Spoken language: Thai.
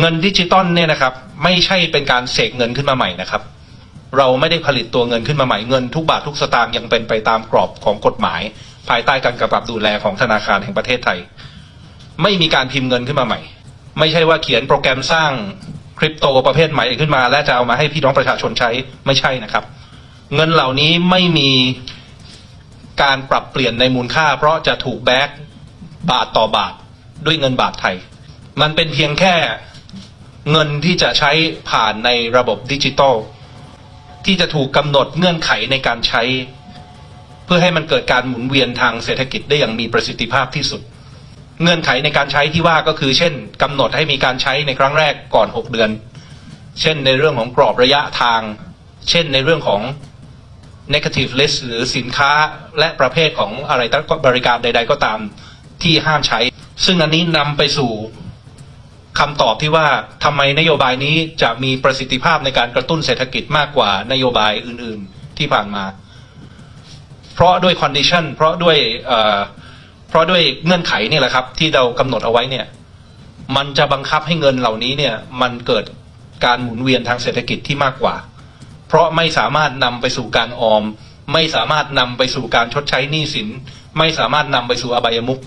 เงินดิจิตอลเนี่ยนะครับ ไม่ใช่เป็นการเสกเงินขึ้นมาใหม่นะครับ เราไม่ได้ผลิตตัวเงินขึ้นมาใหม่เงินทุกบาททุกสตางค์ยังเป็นไปตามกรอบของกฎหมาย ภายใต้การกำกับดูแลของธนาคารแห่งประเทศไทย ไม่มีการพิมพ์เงินขึ้นมาใหม่ ไม่ใช่ว่าเขียนโปรแกรมสร้างคริปโตประเภทใหม่ขึ้นมา และจะเอามาให้พี่น้องประชาชนใช้ไม่ใช่นะครับ เงินเหล่านี้ไม่มีการปรับเปลี่ยนในมูลค่า เพราะจะถูกแบกบาทต่อบาทด้วยเงินบาทไทย มันเป็นเพียงแค่ เงินที่จะใช้ผ่านในระบบดิจิตอลที่จะถูกกำหนดเงื่อนไขในการใช้ เพื่อให้มันเกิดการหมุนเวียนทางเศรษฐกิจได้อย่างมีประสิทธิภาพที่สุด เงื่อนไขในการใช้ที่ว่าก็คือ เช่นกำหนดให้มีการใช้ในครั้งแรกก่อน 6 เดือน เช่นในเรื่องของกรอบระยะทาง เช่นในเรื่องของ negative list หรือสินค้าและประเภทของอะไรตั้งบริการใด ๆ ก็ตามที่ห้ามใช้ ซึ่งอันนี้นำไปสู่ คำตอบที่ว่าทำไมนโยบายนี้จะมีประสิทธิภาพในการกระตุ้นเศรษฐกิจมากกว่านโยบายอื่นๆที่ผ่านมา เพราะด้วย condition เพราะด้วยเพราะด้วยเงื่อนไขนี่แหละครับ ที่เรากำหนดเอาไว้เนี่ย มันจะบังคับให้เงินเหล่านี้เนี่ย มันเกิดการหมุนเวียนทางเศรษฐกิจที่มากกว่า เพราะไม่สามารถนำไปสู่การออม ไม่สามารถนำไปสู่การชดใช้หนี้สิน ไม่สามารถนำไปสู่อบายมุข